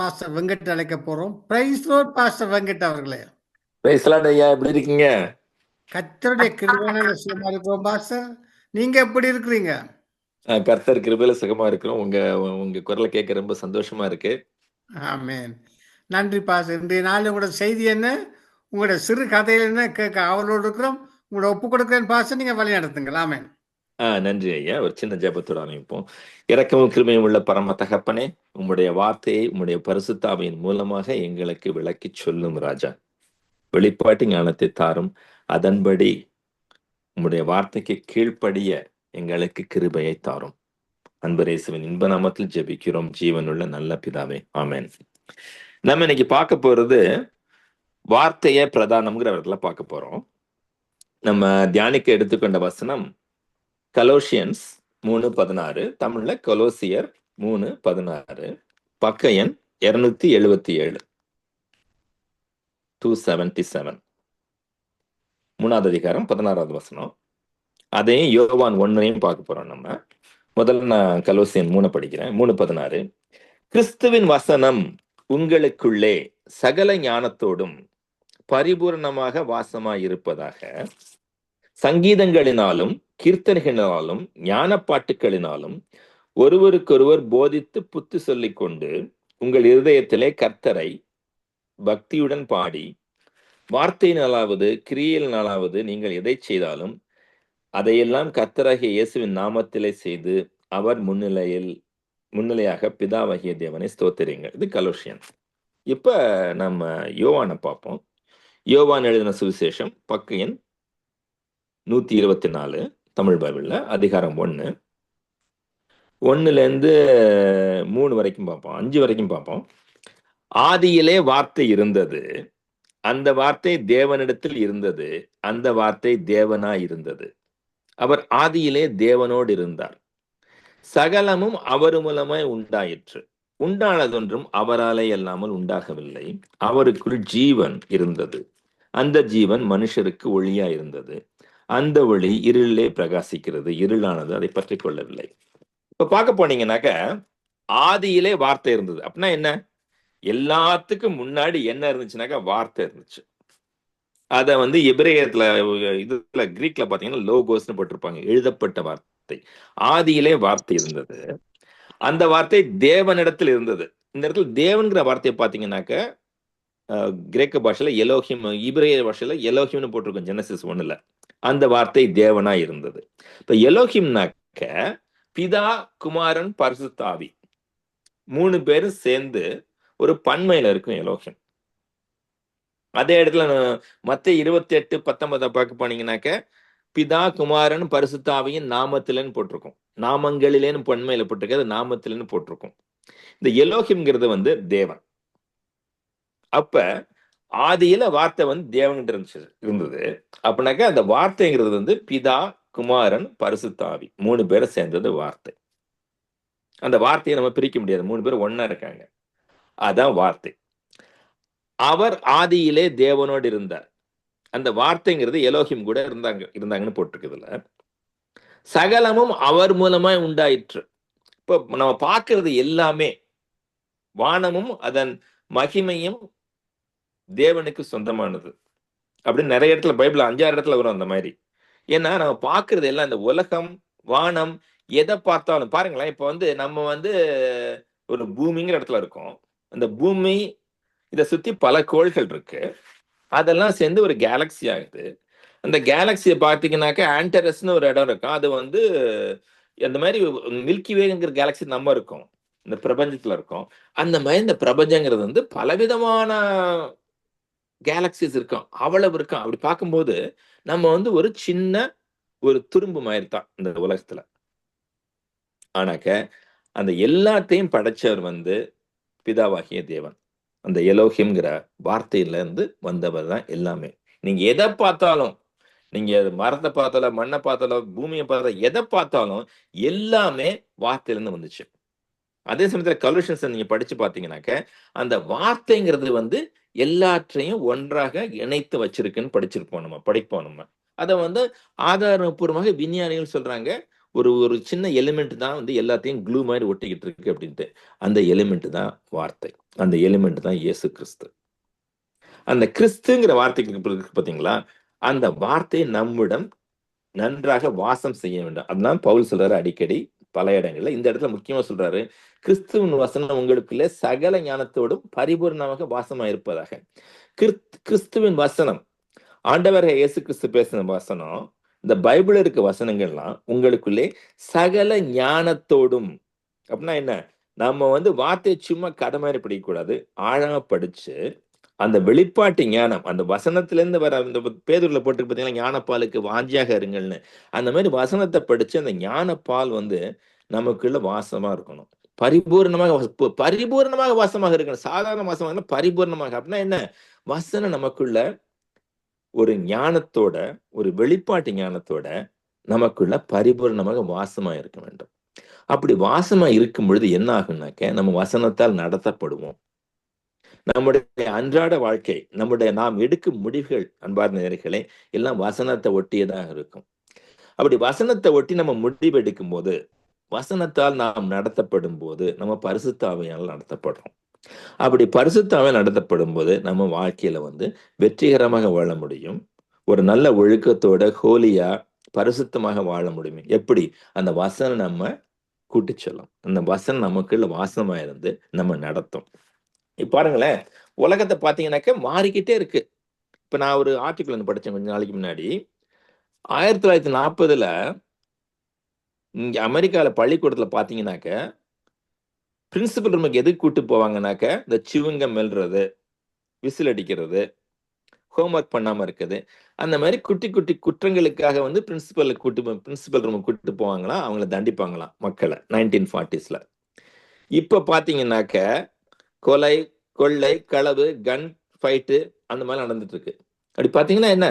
Pastor Venkat அழைக்க போறோம். Price road pastor Venkat அவர்களே. பேசலாம் ஐயா எப்படி இருக்கீங்க? கத்தருடைய கிருபையான விஷயமா இருக்கிறோம் பாஸ்டர் நீங்க எப்படி இருக்கிறீங்க? கர்த்தர் கிருபையில சுகமா இருக்கிறோம். உங்க உங்க குரலை கேட்க ரொம்ப சந்தோஷமா இருக்கு. ஆமென். நன்றி பாஸ்டர் இன்றைய நாள் உங்களோட செய்தி என்ன? உங்களோட சிறு கதையில் என்ன? கேட்க அவளோடு இருக்கிறோம். உங்களோட ஒப்பு கொடுக்கிறேன் பாஸ்டர் நீங்க வழி நடத்துங்கள். ஆமென். ஆஹ் நன்றி ஐயா. ஒரு சின்ன ஜெபத்தோட ஆரம்பிப்போம் இறக்கமும் கிருமையும் உள்ள பரம தகப்பனே உம்முடைய வார்த்தையை உம்முடைய பரிசுத்தாவையின் மூலமாக எங்களுக்கு விளக்கி சொல்லும் ராஜா. வெளிப்பாட்டு ஞானத்தை தாரும். அதன்படி உம்முடைய வார்த்தைக்கு கீழ்ப்படிய எங்களுக்கு கிருபையை தாரும். அன்பரேசுவின் இன்ப நாமத்தில் ஜெபிக்கிறோம். ஜீவனுள்ள நல்ல பிதாவே. ஆமேன். நம்ம இன்னைக்கு பார்க்க போறது வார்த்தையே பிரதானம்ங்கிற இடத்துல பார்க்க போறோம். நம்ம தியானிக்க எடுத்துக்கொண்ட வசனம் கலோஷியன்ஸ் மூணு பதினாறு தமிழ்ல கொலோசியர் மூணு பதினாறு பக்க எண் இருநூத்தி எழுபத்தி ஏழு. டூ செவன்டி செவன் மூணாவது அதிகாரம் பதினாறாவது வசனம். அதையும் யோவான் ஒன்னையும் பார்க்க போறோம் நம்ம. முதல்ல நான் கலோசியன் மூணு படிக்கிறேன். மூணு பதினாறு. கிறிஸ்துவின் வசனம் உங்களுக்குள்ளே சகல ஞானத்தோடும் பரிபூர்ணமாக வாசமாயிருப்பதாக சங்கீதங்களினாலும் கீர்த்தனைகளினாலும் ஞான பாட்டுகளினாலும் ஒருவருக்கொருவர் போதித்து புத்து சொல்லிக் கொண்டு உங்கள் இருதயத்திலே கர்த்தரை பக்தியுடன் பாடி வார்த்தையினாலாவது நாளாவது நீங்கள் எதை செய்தாலும் அதையெல்லாம் கர்த்தராகிய இயேசுவின் நாமத்திலே செய்து அவர் முன்னிலையில் முன்னிலையாக பிதாவாகிய தேவனை ஸ்தோத்திரிங்க இது கலோஷியன் இப்போ நம்ம யோவானை பார்ப்போம். யோவான் எழுதின சுவிசேஷம் பக்க நூற்றி நூத்தி இருபத்தி நாலு தமிழ் பைபிளில் அதிகாரம் ஒன்று ஒன்றுலேருந்து மூணு வரைக்கும் பார்ப்போம். அஞ்சு வரைக்கும் பார்ப்போம். ஆதியிலே வார்த்தை இருந்தது. அந்த வார்த்தை தேவனிடத்தில் இருந்தது. அந்த வார்த்தை தேவனா இருந்தது. அவர் ஆதியிலே தேவனோடு இருந்தார். சகலமும் அவர் மூலமாய் உண்டாயிற்று. உண்டானதொன்றும் அவராலே அல்லாமல் உண்டாகவில்லை. அவருக்குள் ஜீவன் இருந்தது. அந்த ஜீவன் மனுஷருக்கு ஒளியா இருந்தது. அந்த ஒளி இருளிலே பிரகாசிக்கிறது இருளானது அதை பற்றி கொள்ளவில்லை. இப்ப பார்க்க போனீங்கன்னாக்க ஆதியிலே வார்த்தை இருந்தது. அப்படின்னா என்ன? எல்லாத்துக்கும் முன்னாடி என்ன இருந்துச்சுனாக்கா வார்த்தை இருந்துச்சு. அத வந்து எபிரேயத்துல இதுல கிரீக்ல பாத்தீங்கன்னா லோகோஸ்னு போட்டிருப்பாங்க எழுதப்பட்ட வார்த்தை. ஆதியிலே வார்த்தை இருந்தது. அந்த வார்த்தை தேவனிடத்தில் இருந்தது. இந்த இடத்துல தேவன்கிற வார்த்தையை பாத்தீங்கன்னாக்க கிரேக்க பாஷையில எலோஹிம் இபிரேய பாஷையில எலோஹிம்னு போட்டிருக்கோம் ஜெனசிஸ் ஒன்னுல. அந்த வார்த்தை தேவனா இருந்தது. இப்ப எலோஹிம்னாக்க பிதா குமாரன் பரிசுத்தாவி மூணு பேரும் சேர்ந்து ஒரு பன்மையில இருக்கும் எலோஹிம் அதே இடத்துல மத்த இருபத்தி எட்டு பத்தொன்பதை பார்க்க போனீங்கன்னாக்க பிதா குமாரன் பரிசுத்தாவியின் நாமத்திலன்னு போட்டிருக்கும். நாமங்களிலேன்னு பன்மையில போட்டிருக்கு அது நாமத்திலன்னு போட்டிருக்கும். இந்த எலோஹிம்ங்கிறது வந்து தேவன். அப்ப ஆதியில வார்த்தை வந்து தேவன்கிட்ட இருந்துச்சு இருந்தது. அப்படின்னாக்கா அந்த வார்த்தைங்கிறது வந்து பிதா குமாரன் பரிசுத்தாவி. மூணு பேரை சேர்ந்தது வார்த்தை. அந்த வார்த்தையை நம்ம பிரிக்க முடியாது. மூணு பேர் ஒன்னா இருக்காங்க. அதான் வார்த்தை. அவர் ஆதியிலே தேவனோடு இருந்தார். அந்த வார்த்தைங்கிறது எலோகியம் கூட இருந்தாங்க இருந்தாங்கன்னு போட்டிருக்குதுல சகலமும் அவர் மூலமா உண்டாயிற்று. இப்போ நம்ம பார்க்கறது எல்லாமே வானமும் அதன் மகிமையும் தேவனுக்கு சொந்தமானது. அப்படின்னு நிறைய இடத்துல பைபிள் அஞ்சாறு இடத்துல வரும் அந்த மாதிரி. ஏன்னா நம்ம பார்க்கறது எல்லாம் இந்த உலகம் வானம் எதை பார்த்தாலும் பாருங்களேன் இப்போ வந்து நம்ம வந்து ஒரு பூமிங்கிற இடத்துல இருக்கோம். அந்த பூமி இதை சுற்றி பல கோள்கள் இருக்கு. அதெல்லாம் சேர்ந்து ஒரு கேலக்சி ஆகுது. அந்த கேலக்சியை பார்த்தீங்கன்னாக்க ஆண்டரஸ்னு ஒரு இடம் இருக்கும். அது வந்து அந்த மாதிரி மில்கி வேங்கிற கேலக்சி நம்ம இருக்கும். இந்த பிரபஞ்சத்தில் இருக்கும். அந்த மாதிரி இந்த பிரபஞ்சங்கிறது வந்து பலவிதமான கேலக்சிஸ் இருக்கும் அவ்வளவு இருக்கும். அப்படி பார்க்கும்போது நம்ம வந்து ஒரு சின்ன ஒரு துரும்பு மாதிரி தான் இந்த உலகத்துல. ஆனாக்க அந்த எல்லாத்தையும் படைச்சவர் வந்து பிதாவாகிய தேவன். அந்த எலோஹிம்ங்கிற வார்த்தையில இருந்து வந்தவர் தான் எல்லாமே. நீங்க எதை பார்த்தாலும் நீங்க மரத்தை பார்த்தாலும் மண்ணை பார்த்தாலும் பூமியை பார்த்தாலும் எதை பார்த்தாலும் எல்லாமே வார்த்தையிலேருந்து வந்துச்சு. அதே சமயத்தில் கலூஷன்ஸ் நீங்க படிச்சு பார்த்தீங்கன்னாக்க அந்த வார்த்தைங்கிறது வந்து எல்லாற்றையும் ஒன்றாக இணைத்து வச்சிருக்குன்னு படிச்சிருப்போம் நம்ம படிப்போம் நம்ம. அதை வந்து ஆதாரபூர்வமாக விஞ்ஞானிகள் சொல்றாங்க. ஒரு ஒரு சின்ன எலிமெண்ட் தான் வந்து எல்லாத்தையும் க்ளூ மாதிரி ஒட்டிக்கிட்டு இருக்கு அப்படின்ட்டு. அந்த எலிமெண்ட் தான் வார்த்தை. அந்த எலிமெண்ட் தான் இயேசு கிறிஸ்து. அந்த கிறிஸ்துங்கிற வார்த்தைக்கு பார்த்தீங்களா அந்த வார்த்தை நம்மிடம் நன்றாக வாசம் செய்ய வேண்டும். அதுதான் பவுல் சொல்றாரு அடிக்கடி. பல இடங்கள்ல இந்த இடத்துல முக்கியமா சொல்றாரு கிறிஸ்துவின் வசனம் உங்களுக்குள்ளே சகல ஞானத்தோடும் பரிபூர்ணமாக வாசமா இருப்பதாக கிறிஸ்து கிறிஸ்துவின் வசனம் ஆண்டவர் இயேசு கிறிஸ்து பேசின வசனம் இந்த பைபிள் இருக்க வசனங்கள்லாம் உங்களுக்குள்ளே சகல ஞானத்தோடும் அப்படின்னா என்ன? நம்ம வந்து வார்த்தையை சும்மா கடமை படிக்கக்கூடாது. ஆழமா படிச்சு அந்த வெளிப்பாட்டு ஞானம் அந்த வசனத்திலேருந்து வர அந்த பேதூரில் போட்டு பார்த்தீங்கன்னா ஞானப்பாலுக்கு வாஞ்சியாக இருங்கள்னு. அந்த மாதிரி வசனத்தை படிச்சு அந்த ஞானப்பால் வந்து நமக்குள்ள வாசமா இருக்கணும். பரிபூர்ணமாக பரிபூர்ணமாக வாசமாக இருக்கணும். சாதாரண வாசமாக பரிபூர்ணமாக. அப்படின்னா என்ன? வசனம் நமக்குள்ள ஒரு ஞானத்தோட ஒரு வெளிப்பாட்டு ஞானத்தோட நமக்குள்ள பரிபூர்ணமாக வாசமா இருக்க வேண்டும். அப்படி வாசமா இருக்கும் பொழுது என்ன ஆகும்னாக்க நம்ம வசனத்தால் நடத்தப்படுவோம். நம்முடைய அன்றாட வாழ்க்கை நம்முடைய நாம் எடுக்கும் முடிவுகள் அன்பார்ந்த நேர்களை எல்லாம் வசனத்தை ஒட்டியதாக இருக்கும். அப்படி வசனத்தை ஒட்டி நம்ம முடிவு எடுக்கும் போது வசனத்தால் நாம் நடத்தப்படும் போது நம்ம பரிசுத்தாவையால் நடத்தப்படுறோம். அப்படி பரிசுத்தாவை நடத்தப்படும் போது நம்ம வாழ்க்கையில வந்து வெற்றிகரமாக வாழ முடியும். ஒரு நல்ல ஒழுக்கத்தோட ஹோலியா பரிசுத்தமாக வாழ முடியும். எப்படி? அந்த வசனம் நம்ம கூட்டி சொல்லும். அந்த வசனம் நமக்குள்ள வாசமா இருந்து நம்ம நடத்தும். பாருங்களேன். உலகத்தை பார்த்தீங்கன்னாக்க மாறிக்கிட்டே இருக்கு. இப்போ நான் ஒரு ஆர்டிக்கல் ஒன்று படித்தேன் கொஞ்ச நாளைக்கு முன்னாடி. ஆயிரத்தி தொள்ளாயிரத்தி நாற்பதில் இங்கே அமெரிக்காவில் பள்ளிக்கூடத்தில் பார்த்தீங்கன்னாக்க பிரின்சிபல் ரூமுக்கு எதுக்கு கூட்டு போவாங்கனாக்க இந்த சிவுங்க மெல்றது விசில் அடிக்கிறது ஹோம்ஒர்க் பண்ணாமல் இருக்குது. அந்த மாதிரி குட்டி குட்டி குற்றங்களுக்காக வந்து பிரின்சிபலில் கூட்டு பிரின்சிபல் ரூமுக்கு கூட்டு போவாங்களாம் அவங்கள தண்டிப்பாங்களாம் மக்களை நைன்டீன் ஃபார்ட்டிஸில் இப்போ பார்த்தீங்கன்னாக்க கொலை கொள்ளை களவு கன் ஃபைட்டு அந்த மாதிரி நடந்துட்டு இருக்கு அப்படி பார்த்தீங்கன்னா என்ன?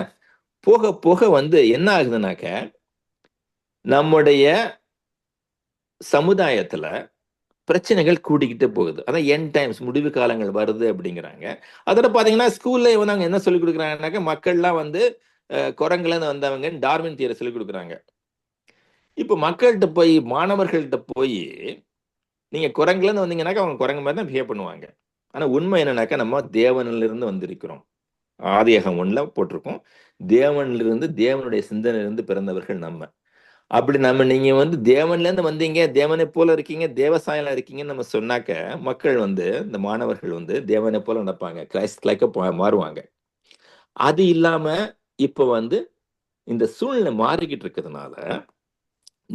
போக போக வந்து என்ன ஆகுதுனாக்க நம்முடைய சமுதாயத்துல பிரச்சனைகள் கூடிக்கிட்டே போகுது. அதான் என் டைம்ஸ் முடிவு காலங்கள் வருது அப்படிங்கிறாங்க. அதோட பார்த்தீங்கன்னா ஸ்கூல்ல நாங்கள் என்ன சொல்லி கொடுக்குறாங்கனாக்க மக்கள்லாம் வந்து குரங்குலேருந்து வந்தவங்க டார்வின் தியரை சொல்லி கொடுக்குறாங்க. இப்போ மக்கள்கிட்ட போய் மாணவர்கள்ட்ட போய் நீங்கள் குரங்குலேருந்து வந்தீங்கன்னாக்கா அவங்க குரங்கு மாதிரி தான் பிஹேவ் பண்ணுவாங்க. ஆனால் உண்மை என்னன்னாக்கா நம்ம தேவனிலிருந்து இருந்து வந்திருக்கிறோம். ஆதியகம் ஒன்றில் போட்டிருக்கோம். தேவனிலிருந்து தேவனுடைய சிந்தனையிலிருந்து பிறந்தவர்கள் நம்ம. அப்படி நம்ம நீங்கள் வந்து தேவன்லேருந்து வந்தீங்க தேவனை போல இருக்கீங்க தேவசாயலா இருக்கீங்கன்னு நம்ம சொன்னாக்க மக்கள் வந்து இந்த மாணவர்கள் வந்து தேவனை போல நடப்பாங்க. கிரைஸ்ட் லைக்க மாறுவாங்க. அது இல்லாமல் இப்போ வந்து இந்த சூழ்நிலை மாறிக்கிட்டு இருக்கிறதுனால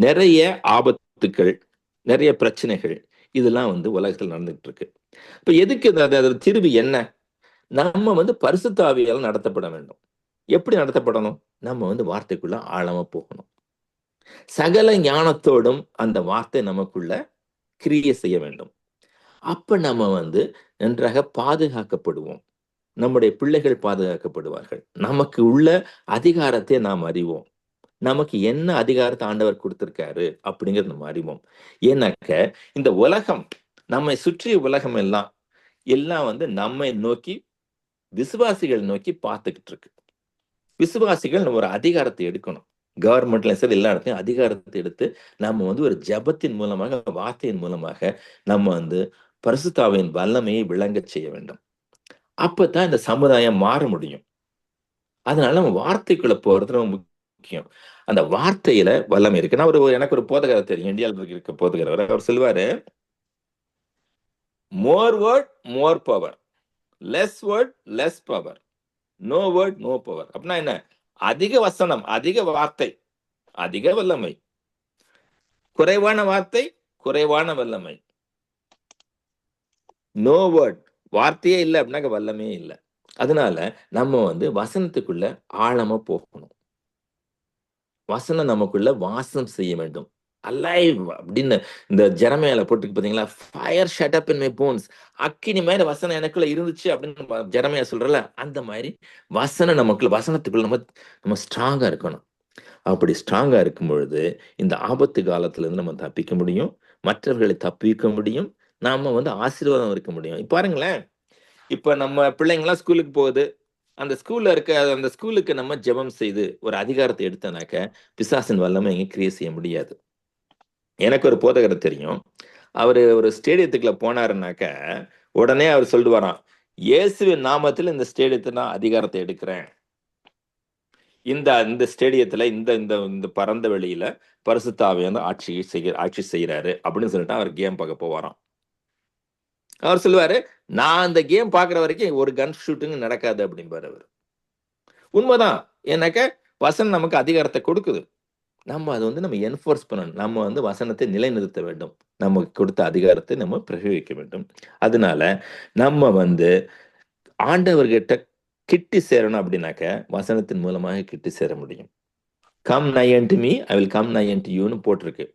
நிறைய ஆபத்துக்கள் நிறைய பிரச்சனைகள் இதெல்லாம் வந்து உலகத்தில் நடந்துகிட்டு இருக்கு இப்ப எதுக்கு இது- அது அதோட தீர்வு என்ன? நம்ம வந்து பரிசுத்தாவியால் நடத்தப்பட வேண்டும். எப்படி நடத்தப்படணும்? நம்ம வந்து வார்த்தைக்குள்ள ஆழமா போகணும். சகல ஞானத்தோடும் அந்த வார்த்தை நமக்குள்ள கிரியை செய்ய வேண்டும். அப்ப நம்ம வந்து நன்றாக பாதுகாக்கப்படுவோம். நம்முடைய பிள்ளைகள் பாதுகாக்கப்படுவார்கள். நமக்கு உள்ள அதிகாரத்தை நாம் அறிவோம். நமக்கு என்ன அதிகாரத்தை ஆண்டவர் கொடுத்துருக்காரு அப்படிங்கறது நம்ம அறிவோம். ஏன்னாக்க இந்த உலகம் நம்மை சுற்றிய உலகம் எல்லாம் எல்லாம் வந்து நம்மை நோக்கி விசுவாசிகள் நோக்கி பார்த்துக்கிட்டு இருக்கு விசுவாசிகள் நம்ம ஒரு அதிகாரத்தை எடுக்கணும். கவர்மெண்ட்லையும் சரி எல்லா இடத்தையும் அதிகாரத்தை எடுத்து நம்ம வந்து ஒரு ஜெபத்தின் மூலமாக வார்த்தையின் மூலமாக நம்ம வந்து பரிசுத்தாவின் வல்லமையை விளங்க செய்ய வேண்டும். அப்பதான் இந்த சமுதாயம் மாற முடியும். அதனால நம்ம வார்த்தைக்குள்ள போறது ரொம்ப முக்கியம். அந்த வார்த்தையில வல்லமை இருக்கு. நான் ஒரு எனக்கு ஒரு போதகர் தெரியும். இந்தியாவில் இருக்க போதகர் அவர் சொல்வாரு more word more power less word less power no word no power அப்படின்னா என்ன? அதிக வசனம் அதிக வார்த்தை அதிக வல்லமை. குறைவான வார்த்தை குறைவான வல்லமை. நோ வேர்ட் வார்த்தையே இல்லை அப்படின்னாக்க வல்லமே இல்லை. அதனால நம்ம வந்து வசனத்துக்குள்ள ஆழமா போகணும். வசனம் நமக்குள்ள வாசம் செய்ய வேண்டும். அலைவ் அப்படின்னு இந்த ஜெரமையில போட்டு பாத்தீங்களா? Fire shut up in my bones அக்கினி மாதிரி வசனம் எனக்குள்ள இருந்துச்சு அப்படின்னு ஜெரமையா சொல்றல அந்த மாதிரி வசனம் நமக்குள்ள வசனத்துக்குள்ள நம்ம நம்ம ஸ்ட்ராங்கா இருக்கணும். அப்படி ஸ்ட்ராங்கா இருக்கும் பொழுது இந்த ஆபத்து காலத்துல இருந்து நம்ம தப்பிக்க முடியும். மற்றவர்களை தப்பிக்க முடியும். நாம வந்து ஆசீர்வாதம் இருக்க முடியும். பாருங்களேன். இப்ப நம்ம பிள்ளைங்களாம் ஸ்கூலுக்கு போகுது. அந்த ஸ்கூல்ல இருக்க அந்த ஸ்கூலுக்கு நம்ம ஜெபம் செய்து ஒரு அதிகாரத்தை எடுத்தனாக்க பிசாசின் வல்லமை எங்க கிரியேட் செய்ய முடியாது. எனக்கு ஒரு போதகர் தெரியும். அவர் ஒரு ஸ்டேடியத்துக்குள்ள போனாருனாக்க உடனே அவர் சொல்லுவாராம் இயேசுவின் நாமத்தில் இந்த ஸ்டேடியத்தை நான் அதிகாரத்தை எடுக்கிறேன். இந்த இந்த ஸ்டேடியத்துல இந்த இந்த இந்த பரந்த வெளியில பரிசுத்தாவை வந்து ஆட்சி செய்ய ஆட்சி செய்யறாரு அப்படின்னு சொல்லிட்டு அவர் கேம் பார்க்க போவாராம். அவர் சொல்லுவாரு நான் அந்த கேம் பாக்குற வரைக்கும் ஒரு கன் ஷூட்டிங் நடக்காது அப்படின்பாரு அவர். உண்மைதான். ஏன்னாக்க வசனம் நமக்கு அதிகாரத்தை கொடுக்குது. நம்ம அதை வந்து நம்ம என்ஃபோர்ஸ் பண்ணணும். நம்ம வந்து வசனத்தை நிலைநிறுத்த வேண்டும். நமக்கு கொடுத்த அதிகாரத்தை நம்ம பிரயோகிக்க வேண்டும். அதனால நம்ம வந்து ஆண்டவர்கிட்ட கிட்டி சேரணும் அப்படின்னாக்க வசனத்தின் மூலமாக கிட்டி சேர முடியும். Come near to me I will come near to யூன்னு போட்டிருக்கு.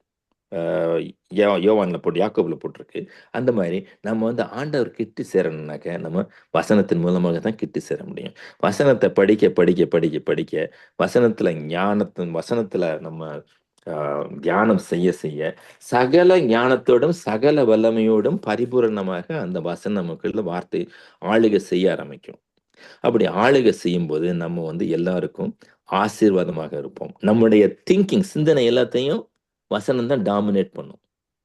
யோவானில் போட்டு யாக்கோபில் போட்டிருக்கு. அந்த மாதிரி நம்ம வந்து ஆண்டவர் கிட்டி சேரணுனாக்க நம்ம வசனத்தின் மூலமாக தான் கிட்டு சேர முடியும். வசனத்தை படிக்க படிக்க படிக்க படிக்க வசனத்துல ஞானத்தின் வசனத்துல நம்ம ஆஹ், தியானம் செய்ய செய்ய சகல ஞானத்தோடும் சகல வல்லமையோடும் பரிபூரணமாக அந்த வசனம் நமக்குள்ள வார்த்தை ஆளுகை செய்ய ஆரம்பிக்கும். அப்படி ஆளுகை செய்யும் போது நம்ம வந்து எல்லாருக்கும் ஆசீர்வாதமாக இருப்போம். நம்முடைய திங்கிங் சிந்தனை எல்லாத்தையும் வசனம் தான் டாமினேட் பண்ணும்.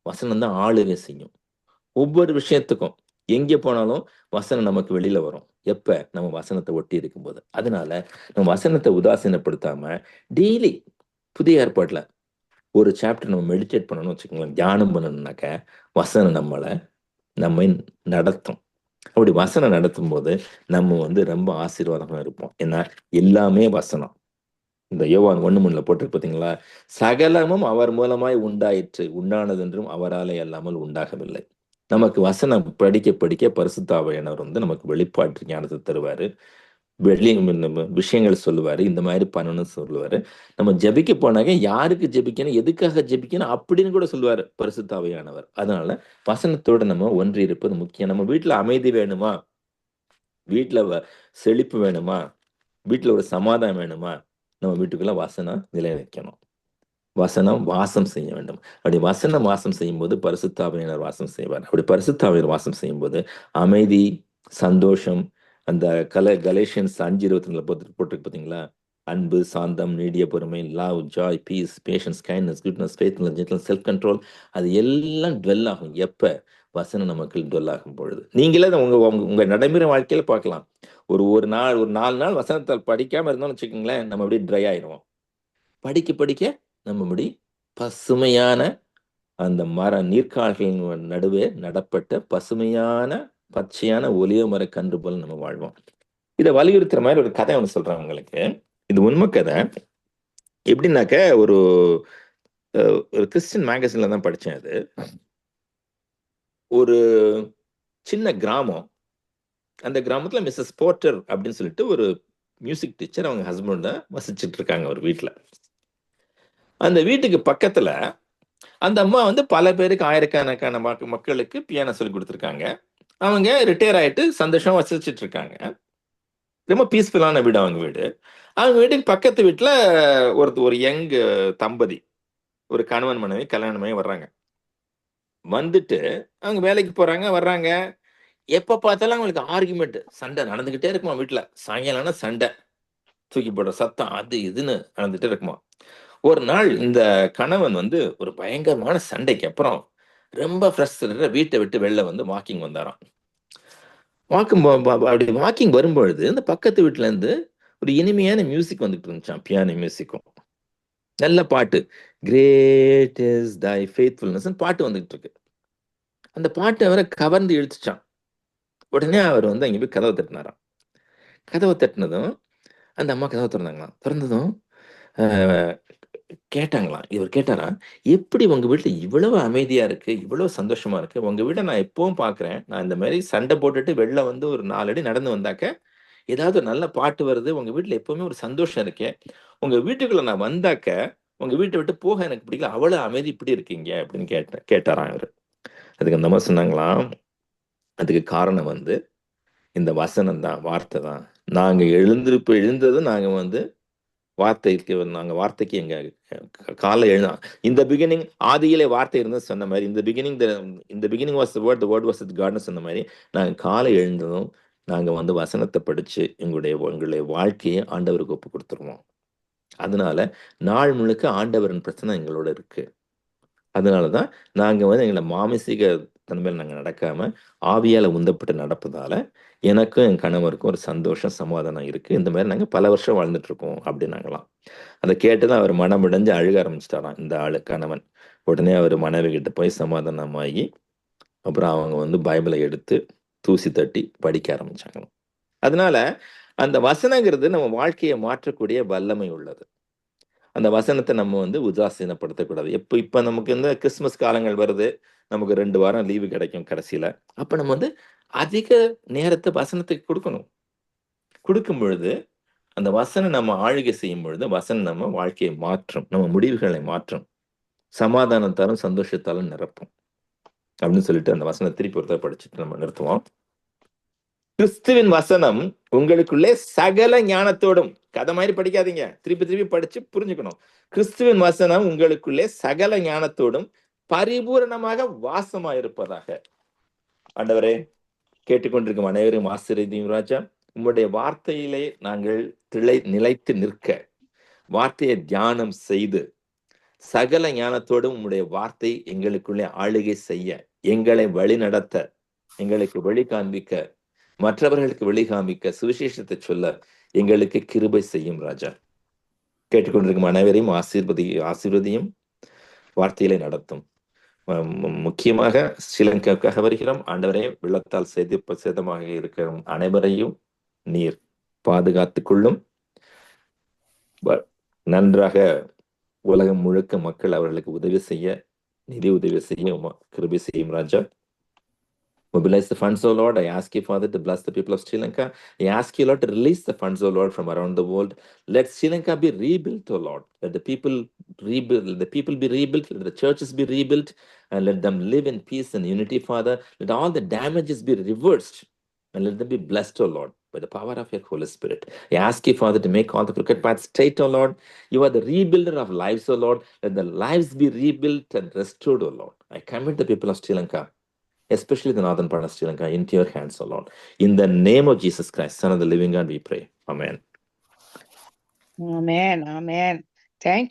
வசனம் தான் ஆளுகை செய்யும். ஒவ்வொரு விஷயத்துக்கும் எங்கே போனாலும் வசனம் நமக்கு வெளியில வரும். எப்ப? நம்ம வசனத்தை ஒட்டி இருக்கும்போது. அதனால நம்ம வசனத்தை உதாசீனப்படுத்தாம டெய்லி புதிய ஏற்பாட்டில் ஒரு சாப்டர் நம்ம மெடிடேட் பண்ணணும்னு வச்சுக்கோங்களேன். தியானம் பண்ணணும்னாக்க வசனம் நம்மளை நம்மை நடத்தும். அப்படி வசனம் நடத்தும் போது நம்ம வந்து ரொம்ப ஆசீர்வாதமாக இருப்போம். ஏன்னா எல்லாமே வசனம். இந்த யோவான் ஒண்ணு முன்னுல போட்டிருக்கு பார்த்தீங்களா சகலமும் அவர் மூலமாய் உண்டாயிற்று. உண்டானதென்றும் அவராலே அல்லாமல் உண்டாகவில்லை. நமக்கு வசனம் படிக்க படிக்க பரிசுத்தாவையானவர் வந்து நமக்கு வெளிப்பாட்டு ஞானத்தை தருவார். வெளி விஷயங்கள் சொல்லுவாரு. இந்த மாதிரி பண்ணணும்னு சொல்லுவாரு. நம்ம ஜெபிக்க போனாக்க யாருக்கு ஜெபிக்கணும் எதுக்காக ஜெபிக்கணும் அப்படின்னு கூட சொல்லுவாரு பரிசுத்தாவையானவர் அதனால வசனத்தோட நம்ம ஒன்றி இருப்பது முக்கியம். நம்ம வீட்டில் அமைதி வேணுமா? வீட்டில் வ- செழிப்பு வேணுமா? வீட்டில் ஒரு சமாதானம் வேணுமா? நம்ம வீட்டுக்குள்ள வசனம் நிலை வைக்கணும் வசனம் வாசம் செய்ய வேண்டும். அப்படி வசனம் வாசம் செய்யும்போது பரிசுத்தாவினர் வாசம் செய்வார். அப்படி பரிசுத்தாவினர் வாசம் செய்யும்போது அமைதி சந்தோஷம் அந்த கல கலேஷியன்ஸ் அஞ்சு இருபத்தி ரெண்டுல போட்டு போட்டிருக்கு பார்த்தீங்களா அன்பு சாந்தம் நீடிய பொறுமை love joy peace patience kindness goodness faithfulness gentle self control அது எல்லாம் டுவெல் ஆகும். எப்போ? வசனம் நமக்கு டுவெல் ஆகும் பொழுது. நீங்களே அதை உங்கள் நடைமுறை வாழ்க்கையில் பார்க்கலாம். ஒரு ஒரு நாள் ஒரு நாலு நாள் வசனத்தை படிக்காம இருந்தோம்னு வச்சுக்கோங்களேன் நம்ம அப்படியே ட்ரை ஆயிடுவோம். படிக்க படிக்க நம்ம இப்படி பசுமையான அந்த மர நீர்க்கால்களின் நடுவே நடப்பட்ட பசுமையான பச்சையான ஒலிய மர கன்று போல நம்ம வாழ்வோம். இதை வலியுறுத்துற மாதிரி ஒரு கதை ஒன்று சொல்கிறேன் உங்களுக்கு. இது உண்மை கதை. எப்படின்னாக்க ஒரு ஒரு கிறிஸ்டின் மேகசினில் தான் படிச்சேன் அது. ஒரு சின்ன கிராமம். அந்த கிராமத்தில் மிஸ்ஸஸ் போர்ட்டர் அப்படின்னு சொல்லிட்டு ஒரு மியூசிக் டீச்சர் அவங்க ஹஸ்பண்ட வசிச்சுட்டு இருக்காங்க ஒரு வீட்டில் அந்த வீட்டுக்கு பக்கத்தில் அந்த அம்மா வந்து பல பேருக்கு ஆயிரக்கணக்கான மக்களுக்கு பியானோ சொல்லி கொடுத்துருக்காங்க. அவங்க ரிட்டையர் ஆகிட்டு சந்தோஷமாக வசிச்சுட்டு இருக்காங்க ரொம்ப பீஸ்ஃபுல்லான வீடு அவங்க வீடு. அவங்க வீட்டுக்கு பக்கத்து வீட்டில் ஒரு ஒரு யங் தம்பதி ஒரு கணவன் மனைவி கல்யாணம் பண்ணி வர்றாங்க. வந்துட்டு அவங்க வேலைக்கு போகிறாங்க வர்றாங்க. எப்போ பார்த்தாலும் அவங்களுக்கு ஆர்குமெண்ட் சண்டை நடந்துக்கிட்டே இருக்குமா வீட்டில்? சாயங்காலம்னா சண்டை. தூக்கி போடுற சத்தம் அது இதுன்னு நடந்துகிட்டே இருக்குமா? ஒரு நாள் இந்த கணவன் வந்து ஒரு பயங்கரமான சண்டைக்கு அப்புறம் ரொம்ப ஃப்ரெஷ்ஷாக வீட்டை விட்டு வெளில வந்து வாக்கிங் வந்தாராம். வாக்கிங் அப்படி வாக்கிங் வரும்பொழுது இந்த பக்கத்து வீட்டிலேருந்து ஒரு இனிமையான மியூசிக் வந்துட்டு இருந்துச்சான் பியானோ மியூசிக்கும் நல்ல பாட்டு. கிரேட் இஸ் தை ஃபேத்ஃபுல்னஸ் பாட்டு வந்துகிட்டு இருக்கு. அந்த பாட்டை அவரை கவர்ந்து இழுத்துச்சான் உடனே அவர் வந்து அங்கே போய் கதவை தட்டினாராம். கதவை தட்டினதும் அந்த அம்மா கதவை திறந்தாங்களாம். திறந்ததும் கேட்டாங்களாம். இவர் கேட்டாரா எப்படி உங்கள் வீட்டில் இவ்வளவு அமைதியாக இருக்குது இவ்வளவு சந்தோஷமாக இருக்குது உங்கள் வீட்டை நான் எப்பவும் பார்க்குறேன். நான் இந்த மாதிரி சண்டை போட்டுட்டு வெளில வந்து ஒரு நாலு அடி நடந்து வந்தாக்க ஏதாவது ஒரு நல்ல பாட்டு வருது உங்கள் வீட்டில் எப்போவுமே ஒரு சந்தோஷம் இருக்கே. உங்கள் வீட்டுக்குள்ள நான் வந்தாக்க உங்கள் வீட்டை விட்டு போக எனக்கு பிடிக்கல. அவ்வளோ அமைதி இப்படி இருக்கீங்க? அப்படின்னு கேட்ட கேட்டாராம் அவர் அதுக்கு அந்த அம்மா சொன்னாங்களாம் அதுக்கு காரணம் வந்து இந்த வசனம் தான் வார்த்தை தான் நாங்கள் எழுந்திருப்பு எழுந்ததும் நாங்கள் வந்து வார்த்தைக்கு நாங்கள் வார்த்தைக்கு எங்கள் க- காலை எழுதலாம் இந்த பிகினிங் ஆதியிலே வார்த்தை இருந்தது சொன்ன மாதிரி இந்த பிகினிங் இந்த beginning was word the word was காட்னு சொன்ன மாதிரி நாங்கள் காலை எழுந்ததும் நாங்கள் வந்து வசனத்தை படித்து எங்களுடைய எங்களுடைய வாழ்க்கையை ஆண்டவருக்கு ஒப்பு கொடுத்துருவோம். அதனால நாள் முழுக்க ஆண்டவரின் பிரச்சனை எங்களோட இருக்குது அதனால தான் நாங்கள் வந்து எங்களை மாமிசிக தன்மையில் நாங்கள் நடக்காம ஆவியால உந்தப்பட்டு நடப்பதால எனக்கும் என் கணவருக்கும் ஒரு சந்தோஷம் சமாதானம் இருக்கு. இந்த மாதிரி நாங்கள் பல வருஷம் வாழ்ந்துட்டு இருக்கோம் அப்படின்னாங்களாம். அதை கேட்டுதான் அவர் மனமுடைஞ்சு அழுக ஆரம்பிச்சிட்டாராம் இந்த ஆளு கணவன். உடனே அவர் மனைவி கிட்ட போய் சமாதானமாகி அப்புறம் அவங்க வந்து பைபிளை எடுத்து தூசி தட்டி படிக்க ஆரம்பிச்சாங்களாம். அதனால அந்த வசனங்கிறது நம்ம வாழ்க்கையை மாற்றக்கூடிய வல்லமை உள்ளது. அந்த வசனத்தை நம்ம வந்து உதாசீனப்படுத்தக்கூடாது. எப்போ இப்போ நமக்கு இந்த கிறிஸ்மஸ் காலங்கள் வருது. நமக்கு ரெண்டு வாரம் லீவு கிடைக்கும் கடைசியில. அப்ப நம்ம வந்து அதிக நேரத்தை வசனத்துக்கு கொடுக்கணும். கொடுக்கும் பொழுது அந்த வசனம் நம்ம ஆளுகை செய்யும் பொழுது வசனம் நம்ம வாழ்க்கையை மாற்றும் நம்ம முடிவுகளை மாற்றும். சமாதானத்தாலும் சந்தோஷத்தாலும் நிரப்பும். அப்படின்னு சொல்லிட்டு அந்த வசனம் திருப்பி ஒருத்தர் படிச்சுட்டு நம்ம நிறுத்துவோம். கிறிஸ்துவின் வசனம் உங்களுக்குள்ளே சகல ஞானத்தோடும் கதை மாதிரி படிக்காதீங்க. திருப்பி திருப்பி படிச்சு புரிஞ்சுக்கணும். கிறிஸ்துவின் வசனம் உங்களுக்குள்ளே சகல ஞானத்தோடும் பரிபூரணமாக வாசமா இருப்பதாக ஆண்டவரே கேட்டுக்கொண்டிருக்கும் அனைவரும் ஆசிரியர் ராஜா. உங்களுடைய வார்த்தையிலே நாங்கள் திளை நிலைத்து நிற்க வார்த்தையை தியானம் செய்து சகல ஞானத்தோடும் உங்களுடைய வார்த்தை எங்களுக்குள்ளே ஆளுகை செய்ய எங்களை வழி நடத்த எங்களுக்கு வழி காண்பிக்க மற்றவர்களுக்கு வழி காண்பிக்க சுவிசேஷத்தை சொல்ல எங்களுக்கு கிருபை செய்யும் ராஜா. கேட்டுக்கொண்டிருக்கும் அனைவரையும் ஆசீர்வதி ஆசீர்வதியும் வார்த்தையிலே நடத்தும். முக்கியமாக ஸ்ரீலங்காவுக்காக வருகிறோம். ஆண்டவரே வெள்ளத்தால் சேதி சேதமாக இருக்கிற அனைவரையும் நீர் பாதுகாத்து கொள்ளும். நன்றாக உலகம் முழுக்க மக்கள் அவர்களுக்கு உதவி செய்ய நிதி உதவி செய்ய கிருபை செய்யும் ராஜா. Mobilize the funds, O Lord. I ask you, Father, to bless the people of Sri Lanka. I ask you, Lord, to release the funds, O Lord, from around the world. Let Sri Lanka be rebuilt, O Lord. Let the people rebuild, let the people be rebuilt, let the churches be rebuilt, and let them live in peace and unity, Father. Let all the damages be reversed, and let them be blessed, O Lord, by the power of your Holy Spirit. I ask you, Father, to make all the crooked paths straight, O Lord. You are the rebuilder of lives, O Lord. Let the lives be rebuilt and restored, O Lord. I commit the people of Sri Lanka especially the northern part of Sri Lanka, into your hands, O Lord. In the name of Jesus Christ, Son of the living God, we pray. Amen. Amen. Amen. Thank